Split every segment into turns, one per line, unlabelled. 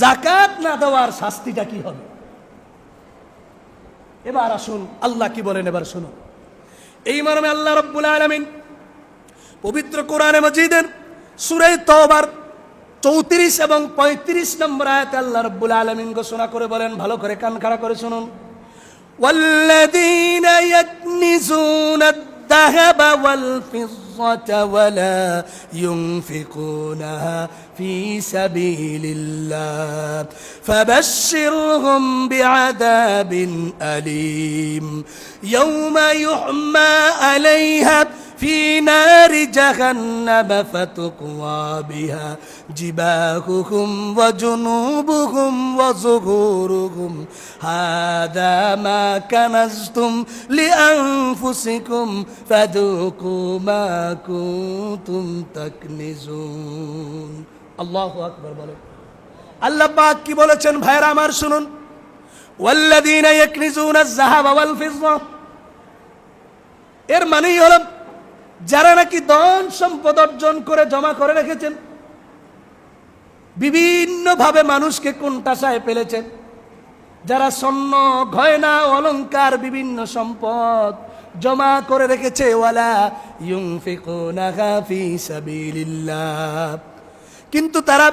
জাকাত না দেওয়ার শাস্তিটা কি হবে এবার আসুন আল্লাহ কি বলেন এবার শুনুন এই মর্মে আল্লাহ রব্বুল আলমিন পবিত্র কোরআনে মজিদের সুরে তবার চৌত্রিশ এবং পঁয়ত্রিশ নম্বর আয়াতে আল্লাহ রব্বুল আলমিন ঘোষণা করে বলেন ভালো করে কান খাড়া করে শুনুন والذين يكنزون الذهب والفضة ولا ينفقونها في سبيل الله. فبشرهم بعذاب أليم. يوم يحمى عليها في نار جهنم فتقوى بها جباههم وجنوبهم وظهورهم هذا ما كنزتم لأنفسكم فذوقوا ما كنتم تكنزون الله أكبر বলেন আল্লাহ পাক কি বলেছেন ভাইরা আমার শুনুন والذين يكنزون الذهب والفضة এর মানেই হলো যারা নাকি ধন সম্পদ অর্জন করে জমা করে রেখেছেন, বিভিন্নভাবে মানুষকে কোনটাসায় ফেলেছেন। যারা স্বর্ণ, গয়না, অলংকার, বিভিন্ন সম্পদ জমা করে রেখেছে, ওয়ালা কিন্তু তারা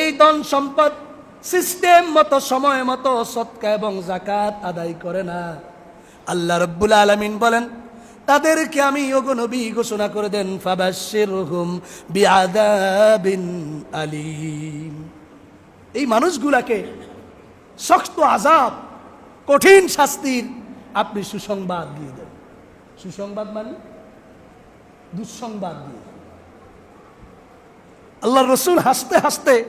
এই ধন সম্পদ সিস্টেম মতো, সময় মতো সৎকা এবং জাকাত আদায় করে না। আল্লাহ রব্বুল আলমিন বলেন তাদেরকে আমি নবী, ঘোষণা করে দেন ফাবাশির হুম বিআদাবিন আলিম। এই মানুষগুলাকে শক্ত আজাব কঠিন শাস্তির আপনি সুসংবাদ দিয়ে দেন। সুসংবাদ মানে? দুঃসংবাদ দিয়ে। আল্লাহ রসুল হাসতে হাসতে,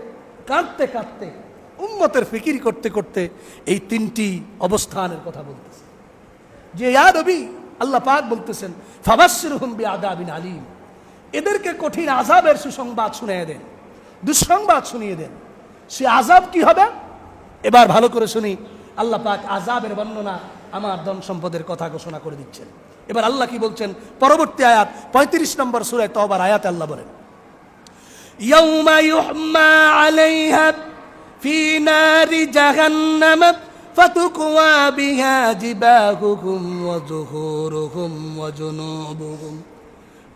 কাঁদতে কাঁদতে, উম্মতের ফিকির করতে করতে এই তিনটি অবস্থানের কথা বলতেছে। যে, ইয়া নবী আল্লাহ পাক বলতেছেন ফাবাসির হুম বি আদাবিন আলিম এদেরকে কঠিন আজাবের সুসংবাদ শুনিয়ে দেন দুঃসংবাদ শুনিয়ে দেন সে আজাব কি হবে এবার ভালো করে শুনি আল্লাহ পাক আজাবের বর্ণনা আমার ধন সম্পদের কথা ঘোষণা করে দিচ্ছেন এবার আল্লাহ কি বলছেন পরবর্তী আয়াত পঁয়ত্রিশ নম্বর সুরায় তবার আয়াত আল্লাহ বলেন يوم يحمى عليها في نار جهنم فتكوى بها جباههم وظهورهم وجنوبهم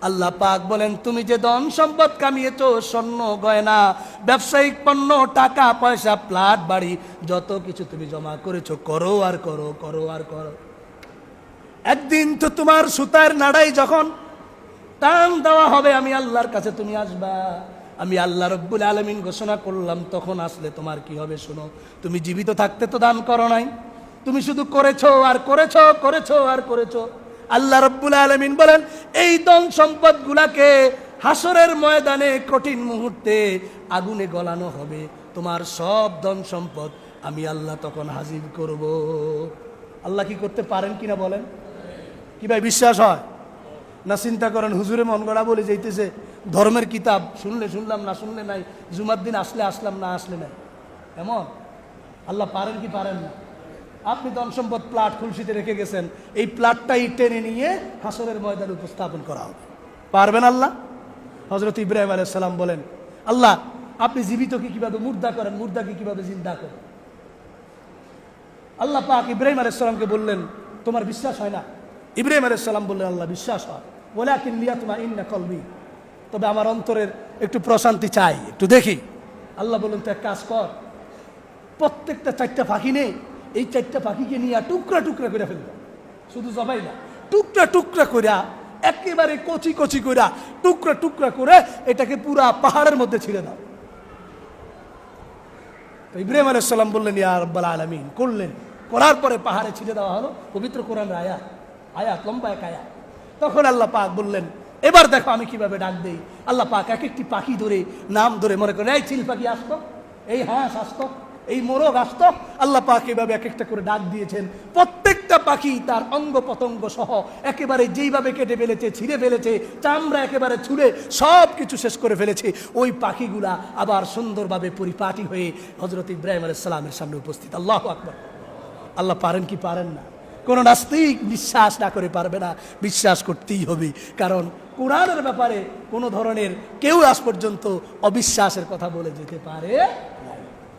আল্লাহ পাক বলেন তুমি যে ধন সম্পদ কামিয়েছো স্বর্ণ গয়না ব্যবসায়িক পণ্য টাকা পয়সা প্লাট বাড়ি যত কিছু তুমি জমা করেছো করো আর করো করো আর করো একদিন তো তোমার সুতার নাড়াই যখন টান দেওয়া হবে আমি আল্লাহর কাছে তুমি আসবা আমি আল্লাহ রব্বুল আলমিন ঘোষণা করলাম, তখন আসলে তোমার কি হবে শোনো, তুমি জীবিত থাকতে তো দান করো নাই। তুমি শুধু করেছ আর করেছ করেছ আর করেছ। আল্লাহ রব্বুল আলমিন বলেন, এই ধন সম্পদ গুলাকে হাসরের ময়দানে কঠিন মুহূর্তে আগুনে গলানো হবে। তোমার সব ধন সম্পদ আমি আল্লাহ তখন হাজির করব। আল্লাহ কি করতে পারেন কিনা বলেন? কি ভাই, বিশ্বাস হয়? না চিন্তা করেন, হুজুরে মন গড়া বলে যাইতেছে, ধর্মের কিতাব, শুনলে শুনলাম, না শুনলে নাই, জুমার দিন আসলে আসলাম, না আসলে নাই। এমন? আল্লাহ পারেন কি পারেন না? আপনি ধন সম্পদ প্লাট খুলসিতে রেখে গেছেন, এই প্লাটটাই টেনে নিয়ে হাসরের ময়দানে উপস্থাপন করা হবে। পারবেন আল্লাহ? হজরত ইব্রাহিম আলাইসাল্লাম বলেন, আল্লাহ, আপনি জীবিতকে কীভাবে মুর্দা করেন মুর্দাকে কীভাবে জিন্দা করেন? আল্লাহ পাক ইব্রাহিম আলাইসাল্লামকে বললেন, তোমার বিশ্বাস হয় না? ইব্রাহিম আলাইসাল্লাম বললেন, আল্লাহ, বিশ্বাস হয়। বলে আকিন লিয়া তোমার ইন্না তবে আমার অন্তরের একটু প্রশান্তি চাই, একটু দেখি। আল্লাহ বলুন তো এক কাজ কর, প্রত্যেকটা চারটা পাখি নেই এই চারটা পাখিকে নিয়ে টুকরা টুকরা করে ফেলব। শুধু জবাই না, টুকরা টুকরা কইরা একেবারে কচি কচি কইরা টুকরা টুকরা করে এটাকে পুরা পাহাড়ের মধ্যে ছিঁড়ে দাও। তো ইব্রাহিম আলাইসাল্লাম বললেন, ইয়া রব্বাল আলমিন। করলেন। করার পরে পাহাড়ে ছিঁড়ে দেওয়া হলো। পবিত্র কোরআনের আয়াত আয়াত, লম্বা এক আয়াত। তখন আল্লাহ পাক বললেন, এবার দেখো আমি কীভাবে ডাক দেই। আল্লাহ পাক এক একটি পাখি ধরে, নাম ধরে মনে করেন, এই চিল পাখি আসতো, এই হাঁস আসতো, এই মোরগ আসতো। আল্লাহ পাক এভাবে এক একটা করে ডাক দিয়েছেন। প্রত্যেকটা পাখি তার অঙ্গ পতঙ্গ সহ একেবারে যেইভাবে কেটে ফেলেছে, ছিঁড়ে ফেলেছে, চামড়া একেবারে ছুঁড়ে সব কিছু শেষ করে ফেলেছে, ওই পাখিগুলা আবার সুন্দরভাবে পরিপাটি হয়ে হজরত ইব্রাহিম আলাইসালামের সামনে উপস্থিত। আল্লাহ আকবর। আল্লাহ পারেন কি পারেন না? কোনো নাস্তিক বিশ্বাস না করে পারবে না। বিশ্বাস করতেই হবে। কারণ কোরআনের ব্যাপারে কোনো ধরনের কেউ আজ পর্যন্ত অবিশ্বাসের কথা বলে যেতে পারে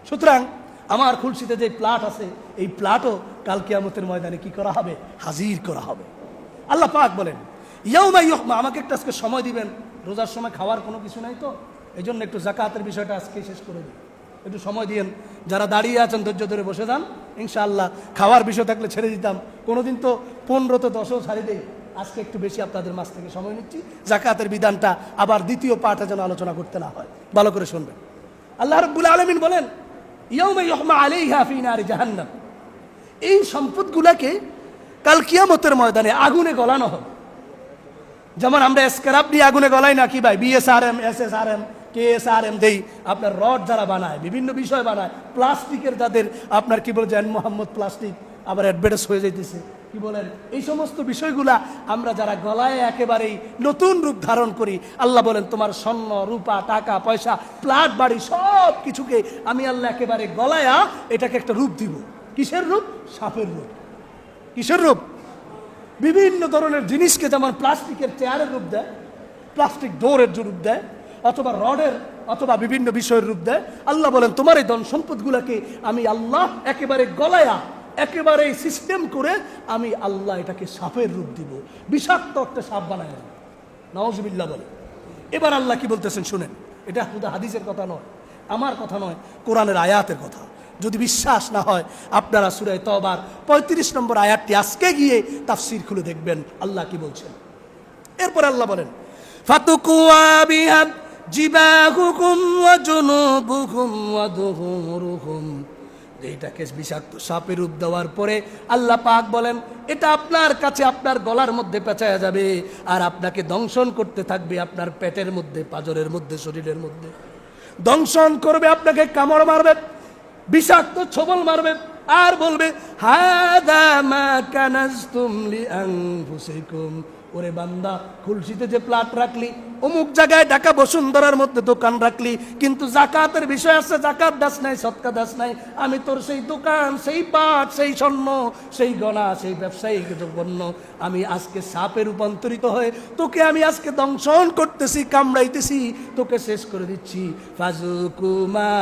সুতরাং আমার খুলশিতে যে প্লাট আছে, এই প্লাটও কাল কিয়ামতের ময়দানে কি করা হবে? হাজির করা হবে। আল্লাহ পাক বলেন, ইয়াউমা ইয়ুহমা আমাকে একটু আজকে সময় দিবেন। রোজার সময় খাওয়ার কোনো কিছু নাই তো? এই জন্য একটু জাকাতের বিষয়টা আজকে শেষ করে দিই। একটু সময় দিয়েন। যারা দাঁড়িয়ে আছেন ধৈর্য ধরে বসে যান। ইনশাআল্লাহ খাওয়ার বিষয় থাকলে ছেড়ে দিতাম। কোনোদিন তো পনেরো তো দশও ছাড়ি দেই। আজকে একটু বেশি আপনাদের মাছ থেকে সময় নিচ্ছি। জাকাতের বিধানটা আবার দ্বিতীয় পাঠে যেন আলোচনা করতে না হয়। ভালো করে শুনবেন। আল্লাহ রব্বুল আলমিন বলেন ইয়ৌমা ফি নারি জাহান্নাম। এই সম্পদগুলাকে কাল কিয়ামতের ময়দানে আগুনে গলানো হবে। যেমন আমরা স্ক্রাপ দিয়ে আগুনে গলাই না কি ভাই? BSRM S S R M K S R M দেই, আপনার রড যারা বানায়, বিভিন্ন বিষয় বানায়, প্লাস্টিকের যাদের, আপনার কি বলে জান মোহাম্মদ প্লাস্টিক, আবার অ্যাডভার্টাইজ হয়ে যাইতেছে। কি বলেন? এই সমস্ত বিষয়গুলা আমরা যারা গলায় একেবারেই নতুন রূপ ধারণ করি, আল্লাহ বলেন, তোমার স্বর্ণ, রূপা, টাকা, পয়সা, প্লাট, বাড়ি সব কিছুকে আমি আল্লাহ একেবারে গলায়া এটাকে একটা রূপ দিব। কিসের রূপ? সাপের রূপ। কিসের রূপ? বিভিন্ন ধরনের জিনিসকে যেমন প্লাস্টিকের চেয়ারের রূপ দেয়, প্লাস্টিক ডোরের রূপ দেয় অথবা রডের অথবা বিভিন্ন বিষয়ের রূপ দেয়। আল্লাহ বলেন, তোমার এই ধন সম্পদগুলোকে আমি আল্লাহ একেবারে গলায়া, একেবারে সিস্টেম করে আমি আল্লাহ এটাকে সাপের রূপ দিব। বিষাক্ত একটা সাপ বানায় নওয়াজবিল্লা বলে। এবার আল্লাহ কি বলতেছেন শুনেন, এটা শুধু হাদিসের কথা নয়, আমার কথা নয়, কোরআনের আয়াতের কথা। যদি বিশ্বাস না হয়, আপনারা সুরায় তবার পঁয়ত্রিশ নম্বর আয়াতটি আজকে গিয়ে তাফসির খুলে দেখবেন, আল্লাহ কি বলছেন। এরপর আল্লাহ বলেন ফাতুকুয়া বিহাব জিবাহুকুম জুনুবুকুম দুহুরুকুম। এইটাকে বিষাক্ত সাপের রূপ দেওয়ার পরে আল্লাহ পাক বলেন, এটা আপনার কাছে আপনার গলার মধ্যে পেঁচায়া যাবে আর আপনাকে দংশন করতে থাকবে আপনার পেটের মধ্যে, পাজরের মধ্যে, শরীরের মধ্যে। দংশন করবে, আপনাকে কামড় মারবে, বিষাক্ত ছবল মারবে আর বলবে, হাদা মা কানাজতুম লিআনফুসিকুম ওরে বান্দা খুলসিতে যে প্লাট রাখলি, অমুক জায়গায় ঢাকা বসুন্ধরার মধ্যে দোকান রাখলি, কিন্তু জাকাতের বিষয় আছে, জাকাত দাস নাই, সৎকা দাস নাই, আমি তোর সেই দোকান, সেই পাট, সেই স্বর্ণ, সেই গণা সেই ব্যবসায়িক পণ্য আমি আজকে সাপে রূপান্তরিত হয়ে তোকে আমি আজকে দংশন করতেছি, কামড়াইতেছি, তোকে শেষ করে দিচ্ছি। ফাজুকুমা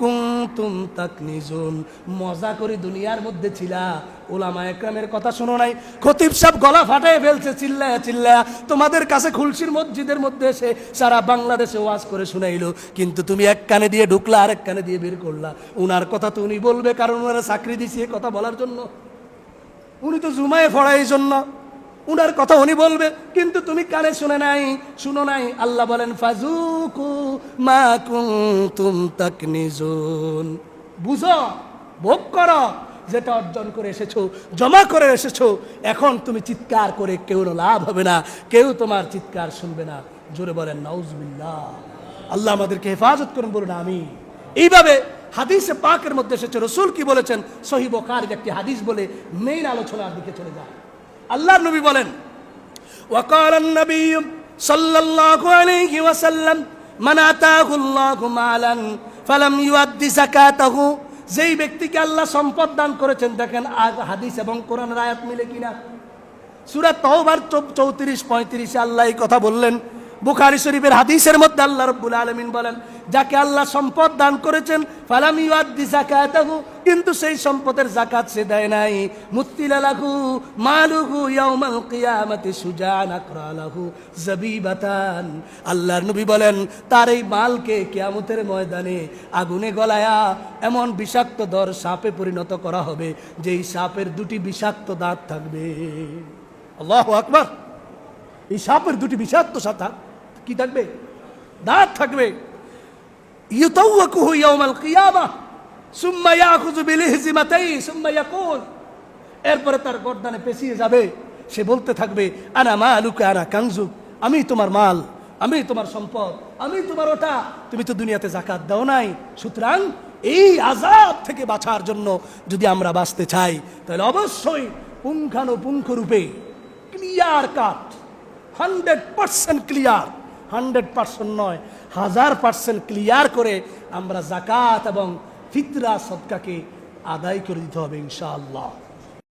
কুমতুম তাকনিজুন, মজা করে দুনিয়ার মধ্যে ছিলা ওলামা একরামের কথা শোনো নাই। খতিব সাহেব গলা ফাটায় ফেলছে, চিল্লায়া চিল্লায়া। তোমাদের কাছে খুলসির মসজিদের মধ্যে এসে সারা বাংলাদেশে ওয়াজ করে শুনাইলো। কিন্তু তুমি এক কানে দিয়ে ঢুকলা আর এক কানে দিয়ে বের করলা। উনার কথা তো উনি বলবে, কারণ ওনারা চাকরি দিছে কথা বলার জন্য। উনি তো জুমায় ফড়ায় এই জন্য। উনার কথা উনি বলবে, কিন্তু তুমি কানে শুনে নাই, শুনো নাই। আল্লাহ বলেন ফাজুকু মা কুনতুম তাকনিজুন। বুঝো, ভোগ করো। যেটা অর্জন করে এসেছো জমা করে এসেছো এখন তুমি চিৎকার করে কেউ লাভ হবে না কেউ তোমার চিৎকার শুনবে না জোরে বলেন নাউজবিল্লাহ আল্লাহ আমাদেরকে হেফাজত করুন বলুন আমি এইভাবে হাদিসে পাকের মধ্যে এসেছে রসুল কি বলেছেন সহি বকারের একটি হাদিস বলে মেইন আলোচনার দিকে চলে যায় আল্লাহর নবী বলেন وقال النبي صلى الله عليه وسلم من آتاه الله مالا فلم يؤد زكاته যেই ব্যক্তিকে আল্লাহ সম্পদ দান করেছেন, দেখেন আজ হাদিস এবং কোরআন আয়াত মিলে কিনা। সুরা তওবার চৌত্রিশ পঁয়ত্রিশে আল্লাহ এই কথা বললেন বুখারি শরীফের হাদিসের মধ্যে আল্লাহ রব্বুল আলমিন বলেন, যাকে আল্লাহ সম্পদ দান করেছেন, ফালাম ইউআদ্দি যাকাতাহু কিন্তু সেই সম্পদের জাকাত সে দেয় নাই। মুত্তিলালাহু মালুহু ইয়াউমাল কিয়ামাতি সুজান আকরালাহু জাবিবাতান আল্লাহর নবী বলেন, তার এই মালকে কিয়ামতের ময়দানে আগুনে গলায়া এমন বিষাক্ত দর সাপে পরিণত করা হবে, যেই সাপের দুটি বিষাক্ত দাঁত থাকবে। আল্লাহু আকবার। এই সাপের দুটি বিষাক্ত সাথা কি থাকবে? দাঁত থাকবে। এরপরে তার গর্দানে পেছিয়ে যাবে। সে বলতে থাকবে, আনা মালুকা, আনা কানজুক আমি তোমার মাল, আমি তোমার সম্পদ, আমি তোমার ওটা। তুমি তো দুনিয়াতে জাকাত দাও নাই। সুতরাং এই আজাব থেকে বাঁচার জন্য যদি আমরা বাঁচতে চাই, তাহলে অবশ্যই পুঙ্খানুপুঙ্খ রূপে clear cut hundred percent clear hundred percent নয়, হাজার পার্সেন্ট ক্লিয়ার করে আমরা জাকাত এবং ফিতরা সদকাকে আদায় করে দিতে হবে ইনশাআল্লাহ।